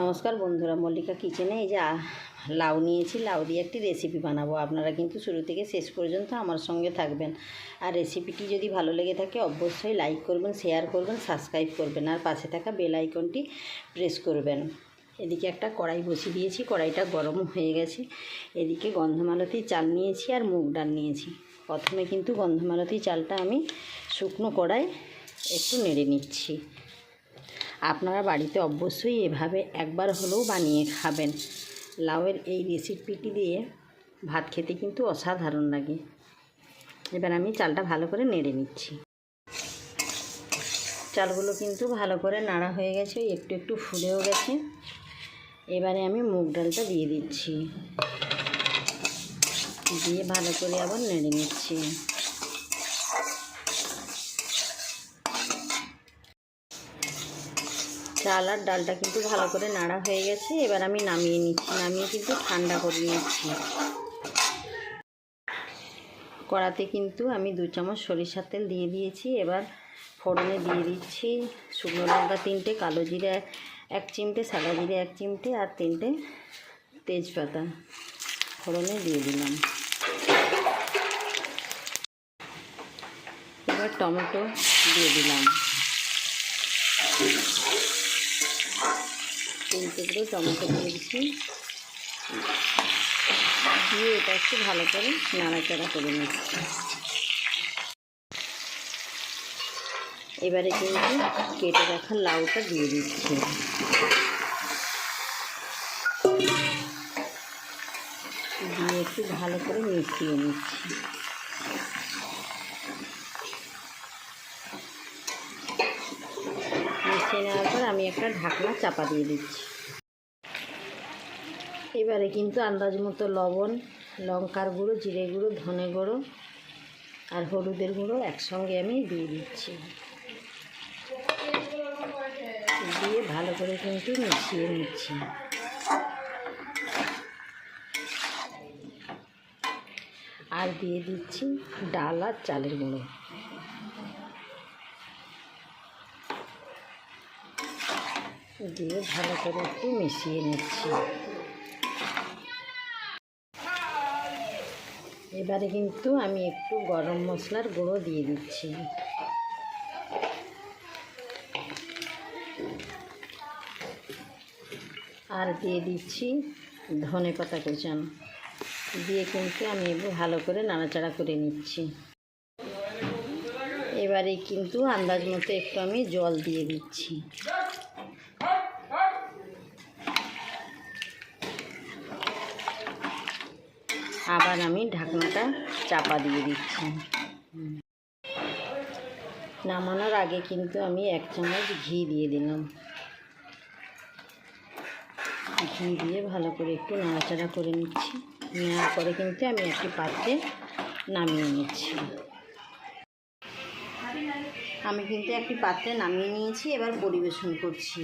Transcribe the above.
নমস্কার বন্ধুরা, মল্লিকা কিচেনে এই যে লাউ নিয়েছি, লাউ দিয়ে একটি রেসিপি বানাবো। আপনারা কিন্তু শুরু থেকে শেষ পর্যন্ত আমার সঙ্গে থাকবেন। আর রেসিপিটি যদি ভালো লেগে থাকে, অবশ্যই লাইক করবেন শেয়ার করবেন সাবস্ক্রাইব করবেন, আর পাশে থাকা বেল আইকনটি প্রেস করবেন। এদিকে একটা কড়াই বসিয়ে দিয়েছি, কড়াইটা গরম হয়ে গেছে। এদিকে গন্ধমালতি চাল নিয়েছি আর মুগ ডাল নিয়েছি। প্রথমে কিন্তু গন্ধমালতি চালটা আমি শুকনো কড়াই একটু নেড়ে নিচ্ছি। আপনারা বাড়িতে অবশ্যই এভাবে একবার হলেও বানিয়ে খাবেন। লাউয়ের এই রেসিপিটি দিয়ে ভাত খেতে কিন্তু অসাধারণ লাগে। এবার আমি চালটা ভালো করে নেড়ে নিচ্ছি। চালগুলো কিন্তু ভালো করে নাড়া হয়ে গেছে, একটু একটু ফুলেও গেছে। এবারে আমি মুগ ডালটা দিয়ে দিচ্ছি। দিয়ে ভালো করে আবার নেড়ে নিচ্ছি। চাল আর ডালটা কিন্তু ভালো করে নাড়া হয়ে গেছে। এবার আমি নামিয়ে নিচ্ছি, নামিয়ে কিন্তু ঠান্ডা করে নিচ্ছি। কড়াতে কিন্তু আমি দু চামচ সরিষার তেল দিয়ে দিয়েছি। এবার ফোড়নে দিয়ে দিচ্ছি শুকনো লঙ্কা তিনটে, কালো জিরে এক চিমটে, সাদা জিরে এক চিমটে আর তিনটে তেজপাতা ফোড়নে দিয়ে দিলাম। এবার টমেটো দিয়ে দিলাম। তিন টুকরো টমেটো দিচ্ছি দিয়ে এটা একটু ভালো করে নাড়াচাড়া করে নিচ্ছি। এবারে কিন্তু কেটে রাখা লাউটা দিয়ে দিচ্ছি। দিয়ে একটু ভালো করে মিশিয়ে নিচ্ছি মিশিয়ে নেওয়ার পর আমি একটা ঢাকনা চাপা দিয়ে দিচ্ছি। এবারে কিন্তু আন্দাজ মতো লবণ, লঙ্কার গুঁড়ো, জিরে গুঁড়ো, ধনে গুঁড়ো আর হলুদের গুঁড়ো একসঙ্গে আমি দিয়ে দিচ্ছি। দিয়ে ভালো করে কিন্তু মিশিয়ে নিচ্ছি। আর দিয়ে দিচ্ছি ডাল আর চালের গুঁড়ো। দিয়ে ভালো করে একটু মিশিয়ে নিচ্ছি। এবারে কিন্তু আমি একটু গরম মশলার গুঁড়ো দিয়ে দিচ্ছি। আর দিয়ে দিচ্ছি ধনে পাতা কুচানো। দিয়ে কিন্তু আমি ভালো করে নাড়াচাড়া করে নিচ্ছি। এবারে কিন্তু আন্দাজ মতো একটু আমি জল দিয়ে দিচ্ছি। আবার আমি ঢাকনাটা চাপা দিয়ে দিচ্ছি। নামানোর আগে কিন্তু আমি এক চামচ ঘি দিয়ে দিলাম। ঘি দিয়ে ভালো করে একটু নাড়াচাড়া করে নিচ্ছি। নেওয়ার পরে কিন্তু আমি একটি পাত্রে নামিয়ে নিচ্ছি। আমি কিন্তু একটি পাত্রে নামিয়ে নিয়েছি, এবার পরিবেশন করছি।